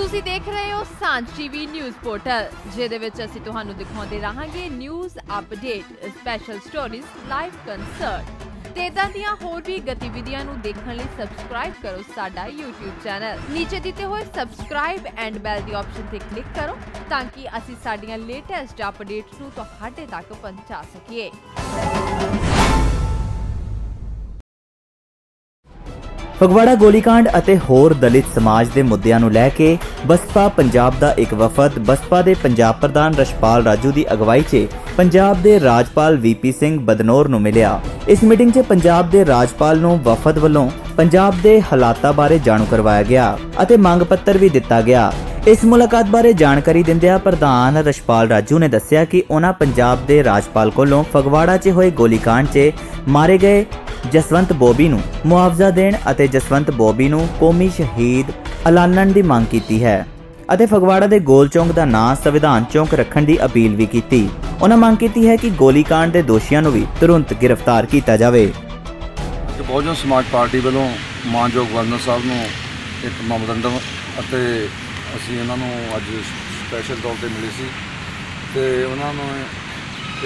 ਤੁਸੀਂ ਦੇਖ ਰਹੇ ਹੋ ਸਾਂਝ ਟੀਵੀ ਨਿਊਜ਼ ਪੋਰਟਲ, ਜਿਹਦੇ ਵਿੱਚ ਅਸੀਂ ਤੁਹਾਨੂੰ ਦਿਖਾਉਂਦੇ ਰਹਾਂਗੇ news update special stories live concert ਤੇ ਇਦਾਂ ਦੀਆਂ ਹੋਰ ਵੀ ਗਤੀਵਿਧੀਆਂ ਨੂੰ ਦੇਖਣ ਲਈ ਸਬਸਕ੍ਰਾਈਬ ਕਰੋ ਸਾਡਾ YouTube ਚੈਨਲ ਨੀਚੇ ਦਿੱਤੇ ਹੋਏ ਸਬਸਕ੍ਰਾਈਬ ਐਂਡ ਬੈਲ ਦੀ ਆਪਸ਼ਨ ਤੇ ਕਲਿੱਕ ਕਰੋ ਤਾਂ ਕਿ ਅਸੀਂ ਸਾਡੀਆਂ ਲੇਟੈਸਟ ਅਪਡੇਟਸ ਨੂੰ ਤੁਹਾਡੇ ਤੱਕ ਪਹੁੰਚਾ ਸਕੀਏ। ਫਗਵਾੜਾ ਗੋਲੀकांड ਅਤੇ ਹੋਰ ਦਲਿਤ ਸਮਾਜ ਦੇ ਮੁੱਦਿਆਂ ਨੂੰ ਲੈ ਕੇ ਬਸਪਾ ਪੰਜਾਬ ਦਾ ਇੱਕ ਵਫਦ, ਬਸਪਾ ਦੇ ਪੰਜਾਬ ਪ੍ਰਧਾਨ ਰਸ਼ਪਾਲ ਰਾਜੂ ਦੀ ਅਗਵਾਈ 'ਚ ਪੰਜਾਬ ਦੇ ਰਾਜਪਾਲ ਵੀਪੀ ਸਿੰਘ ਬਦਨੌਰ ਨੂੰ ਮਿਲਿਆ। ਇਸ ਮੀਟਿੰਗ 'ਚ ਪੰਜਾਬ ਦੇ ਰਾਜਪਾਲ ਨੂੰ ਵਫਦ ਵੱਲੋਂ ਪੰਜਾਬ ਦੇ ਹਾਲਾਤਾਂ ਬਾਰੇ ਜਾਣੂ ਕਰਵਾਇਆ ਗਿਆ ਅਤੇ ਮੰਗ ਪੱਤਰ ਵੀ ਦਿੱਤਾ ਗਿਆ। ਇਸ ਮੁਲਾਕਾਤ ਬਾਰੇ ਜਾਣਕਾਰੀ ਦਿੰਦਿਆਂ ਪ੍ਰਧਾਨ ਰਸ਼ਪਾਲ ਰਾਜੂ ਨੇ ਦੱਸਿਆ ਕਿ ਉਹਨਾਂ ਪੰਜਾਬ ਦੇ ਰਾਜਪਾਲ ਕੋਲੋਂ ਫਗਵਾੜਾ 'ਚ ਹੋਏ ਗੋਲੀकांड 'ਚ ਮਾਰੇ ਗਏ ਜਸਵੰਤ ਬੋਬੀ ਨੂੰ ਮੁਆਵਜ਼ਾ ਦੇਣ ਅਤੇ ਜਸਵੰਤ ਬੋਬੀ ਨੂੰ ਕੌਮੀ ਸ਼ਹੀਦ ਐਲਾਨਣ ਦੀ ਮੰਗ ਕੀਤੀ ਹੈ ਅਤੇ ਫਗਵਾੜਾ ਦੇ ਗੋਲ ਚੌਂਕ ਦਾ ਨਾਂ ਸੰਵਿਧਾਨ ਚੌਂਕ ਰੱਖਣ ਦੀ ਅਪੀਲ ਵੀ ਕੀਤੀ। ਉਹਨਾਂ ਮੰਗ ਕੀਤੀ ਹੈ ਕਿ ਗੋਲੀकांड ਦੇ ਦੋਸ਼ੀਆਂ ਨੂੰ ਵੀ ਤੁਰੰਤ ਗ੍ਰਿਫਤਾਰ ਕੀਤਾ ਜਾਵੇ। ਬਹੁਜਨ ਸਮਾਜ ਪਾਰਟੀ ਵੱਲੋਂ ਮਾਨਯੋਗ ਗਵਰਨਰ ਸਾਹਿਬ ਨੂੰ ਇੱਕ ਮੈਮੋਰੰਡਮ ਅਤੇ ਅਸੀਂ ਉਹਨਾਂ ਨੂੰ ਅੱਜ ਸਪੈਸ਼ਲ ਤੌਰ ਤੇ ਮਿਲੇ ਸੀ ਤੇ ਉਹਨਾਂ ਨੂੰ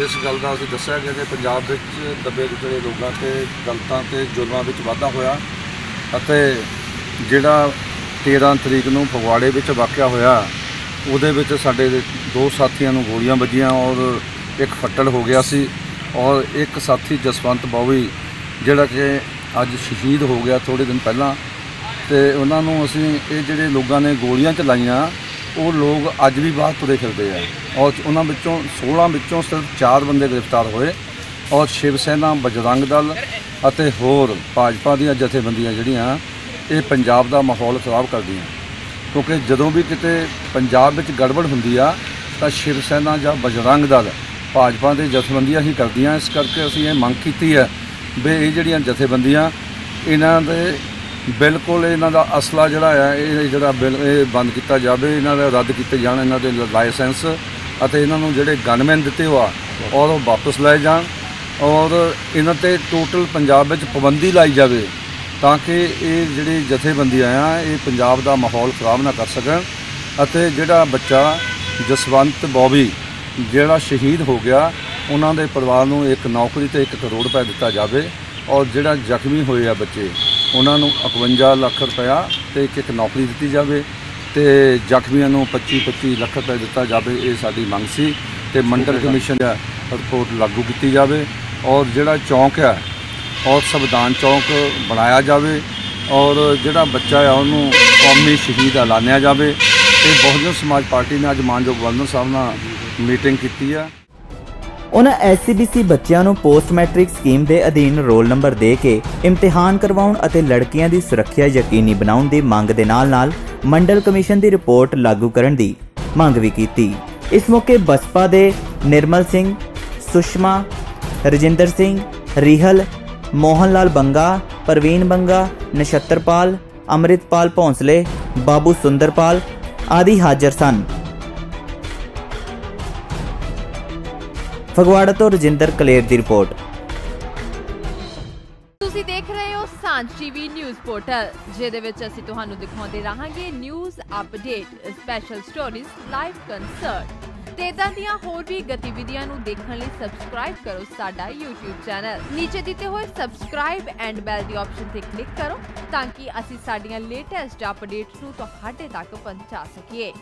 ਇਸ ਗੱਲ ਦਾ ਅਸੀਂ ਦੱਸਿਆ ਗਿਆ ਕਿ ਪੰਜਾਬ ਵਿੱਚ ਦੱਬੇ ਕੁਚਲੇ ਲੋਕਾਂ ਤੇ, ਦਲਤਾਂ ਤੇ ਜ਼ੁਲਮਾਂ ਵਿੱਚ ਵਾਧਾ ਹੋਇਆ ਅਤੇ ਜਿਹੜਾ 13 ਤਰੀਕ ਨੂੰ ਫਗਵਾੜੇ ਵਿੱਚ ਵਾਕਿਆ ਹੋਇਆ, ਉਹਦੇ ਵਿੱਚ ਸਾਡੇ ਦੋ ਸਾਥੀਆਂ ਨੂੰ ਗੋਲੀਆਂ ਵੱਜੀਆਂ ਔਰ ਇੱਕ ਫੱਟੜ ਹੋ ਗਿਆ ਸੀ ਔਰ ਇੱਕ ਸਾਥੀ ਜਸਵੰਤ ਬੌਵੀ ਜਿਹੜਾ ਕਿ ਅੱਜ ਸ਼ਹੀਦ ਹੋ ਗਿਆ ਥੋੜੇ ਦਿਨ ਪਹਿਲਾਂ ਤੇ ਉਹਨਾਂ ਨੂੰ ਅਸੀਂ ਇਹ ਜਿਹੜੇ ਲੋਕਾਂ ਨੇ ਗੋਲੀਆਂ ਚਲਾਈਆਂ ਉਹ ਲੋਕ ਅੱਜ ਵੀ ਬਾਹਰ ਤੁਰੇ ਫਿਰਦੇ ਆ। ਔਰ ਉਹਨਾਂ ਵਿੱਚੋਂ 16 ਵਿੱਚੋਂ ਸਿਰਫ 4 ਬੰਦੇ ਗ੍ਰਿਫਤਾਰ ਹੋਏ ਔਰ ਸ਼ਿਵ ਸੈਨਾ, ਬਜਰੰਗ ਦਲ ਅਤੇ ਹੋਰ ਭਾਜਪਾ ਦੀਆਂ ਜਥੇਬੰਦੀਆਂ ਜਿਹੜੀਆਂ, ਇਹ ਪੰਜਾਬ ਦਾ ਮਾਹੌਲ ਖਰਾਬ ਕਰਦੀਆਂ। ਕਿਉਂਕਿ ਜਦੋਂ ਵੀ ਕਿਤੇ ਪੰਜਾਬ ਵਿੱਚ ਗੜਬੜ ਹੁੰਦੀ ਆ, ਤਾਂ ਸ਼ਿਵ ਸੈਨਾ ਜਾਂ ਬਜਰੰਗ ਦਲ ਭਾਜਪਾ ਦੇ ਜਥੇਬੰਦੀਆਂ ਹੀ ਕਰਦੀਆਂ। ਇਸ ਕਰਕੇ ਅਸੀਂ ਇਹ ਮੰਗ ਕੀਤੀ ਹੈ ਵੀ ਇਹ ਜਿਹੜੀਆਂ ਜਥੇਬੰਦੀਆਂ, ਇਹਨਾਂ ਦੇ ਬਿਲਕੁਲ ਇਹਨਾਂ ਦਾ ਅਸਲਾ ਜਿਹੜਾ ਆ, ਇਹ ਜਿਹੜਾ ਬਿਲ ਇਹ ਬੰਦ ਕੀਤਾ ਜਾਵੇ, ਇਹਨਾਂ ਦਾ ਰੱਦ ਕੀਤੇ ਜਾਣ, ਇਹਨਾਂ ਦੇ ਲਾਇਸੈਂਸ ਅਤੇ ਇਹਨਾਂ ਨੂੰ ਜਿਹੜੇ ਗਨਮੈਨ ਦਿੱਤੇ ਹੋਆ, ਔਰ ਉਹ ਵਾਪਸ ਲਏ ਜਾਣ। ਔਰ ਇਹਨਾਂ ਤੇ ਟੋਟਲ ਪੰਜਾਬ ਵਿੱਚ ਪਾਬੰਦੀ ਲਾਈ ਜਾਵੇ ਤਾਂ ਕਿ ਇਹ ਜਿਹੜੀ ਜਥੇਬੰਦੀਆਂ ਆ, ਇਹ ਪੰਜਾਬ ਦਾ ਮਾਹੌਲ ਖਰਾਬ ਨਾ ਕਰ ਸਕਣ। ਅਤੇ ਜਿਹੜਾ ਬੱਚਾ ਜਸਵੰਤ ਬੌਬੀ, ਜਿਹੜਾ ਸ਼ਹੀਦ ਹੋ ਗਿਆ, ਉਹਨਾਂ ਦੇ ਪਰਿਵਾਰ ਨੂੰ ਇੱਕ ਨੌਕਰੀ ਤੇ 1 ਕਰੋੜ ਰੁਪਏ ਦਿੱਤਾ ਜਾਵੇ, ਔਰ ਜਿਹੜਾ ਜ਼ਖਮੀ ਹੋਏ ਆ ਬੱਚੇ ਉਹਨਾਂ ਨੂੰ 51 ਲੱਖ ਰੁਪਇਆ ਤੇ ਇੱਕ ਇੱਕ ਨੌਕਰੀ ਦਿੱਤੀ ਜਾਵੇ ਤੇ ਜ਼ਖਮੀਆਂ ਨੂੰ 25 25 ਲੱਖ ਰੁਪਏ ਦਿੱਤਾ ਜਾਵੇ ਇਹ ਸਾਡੀ ਮੰਗ ਸੀ ਤੇ ਮੰਡਲ ਕਮਿਸ਼ਨ ਦਾ ਰਿਪੋਰਟ ਲਾਗੂ ਕੀਤੀ ਜਾਵੇ ਔਰ ਜਿਹੜਾ ਚੌਂਕ ਹੈ ਔਰ ਸੰਵਿਧਾਨ ਚੌਂਕ ਬਣਾਇਆ ਜਾਵੇ ਔਰ ਜਿਹੜਾ ਬੱਚਾ ਆ ਉਹਨੂੰ ਕੌਮੀ ਸ਼ਹੀਦ ਐਲਾਨਿਆ ਜਾਵੇ ਤੇ ਬਹੁਜਨ ਸਮਾਜ ਪਾਰਟੀ ਨੇ ਅੱਜ ਮਾਨਯੋਗ ਗਵਰਨਰ ਸਾਹਿਬ ਨਾਲ ਮੀਟਿੰਗ ਕੀਤੀ ਆ ਉਹਨਾਂ ਐਸਸੀਬੀਸੀ ਬੱਚਿਆਂ ਨੂੰ ਪੋਸਟ ਮੈਟ੍ਰਿਕ ਸਕੀਮ ਦੇ ਅਧੀਨ ਰੋਲ ਨੰਬਰ ਦੇ ਕੇ ਇਮਤਿਹਾਨ ਕਰਵਾਉਣ ਅਤੇ ਲੜਕੀਆਂ ਦੀ ਸੁਰੱਖਿਆ ਯਕੀਨੀ ਬਣਾਉਣ ਦੀ ਮੰਗ ਦੇ ਨਾਲ-ਨਾਲ ਮੰਡਲ ਕਮਿਸ਼ਨ ਦੀ ਰਿਪੋਰਟ ਲਾਗੂ ਕਰਨ ਦੀ ਮੰਗ ਵੀ ਕੀਤੀ। ਇਸ ਮੌਕੇ ਬਸਪਾ ਦੇ ਨਿਰਮਲ ਸਿੰਘ, ਸੁਸ਼ਮਾ, ਰਜਿੰਦਰ ਸਿੰਘ, ਰੀਹਲ ਮੋਹਨ ਲਾਲ ਬੰਗਾ, ਪ੍ਰਵੀਨ ਬੰਗਾ, ਨਛੱਤਰਪਾਲ, ਅੰਮ੍ਰਿਤਪਾਲ ਭੌਂਸਲੇ, ਬਾਬੂ ਸੁੰਦਰਪਾਲ ਆਦਿ ਹਾਜ਼ਰ ਸਨ। ਫਗਵਾੜਾ ਤੋਂ ਰਜਿੰਦਰ ਕਲੇਰ ਦੀ ਰਿਪੋਰਟ। ਤੁਸੀਂ ਦੇਖ ਰਹੇ ਹੋ ਸਾਂਝ ਟੀਵੀ ਨਿਊਜ਼ ਪੋਰਟਲ, ਜਿਹਦੇ ਵਿੱਚ ਅਸੀਂ ਤੁਹਾਨੂੰ ਦਿਖਾਉਂਦੇ ਰਹਾਂਗੇ news update special stories live concert ਤੇ ਇਦਾਂ ਦੀਆਂ ਹੋਰ ਵੀ ਗਤੀਵਿਧੀਆਂ ਨੂੰ ਦੇਖਣ ਲਈ ਸਬਸਕ੍ਰਾਈਬ ਕਰੋ ਸਾਡਾ YouTube ਚੈਨਲ ਨੀਚੇ ਦਿੱਤੇ ਹੋਏ ਸਬਸਕ੍ਰਾਈਬ ਐਂਡ ਬੈਲ ਦੀ ਆਪਸ਼ਨ ਤੇ ਕਲਿੱਕ ਕਰੋ ਤਾਂ ਕਿ ਅਸੀਂ ਸਾਡੀਆਂ ਲੇਟੈਸਟ ਅਪਡੇਟਸ ਨੂੰ ਤੁਹਾਡੇ ਤੱਕ ਪਹੁੰਚਾ ਸਕੀਏ।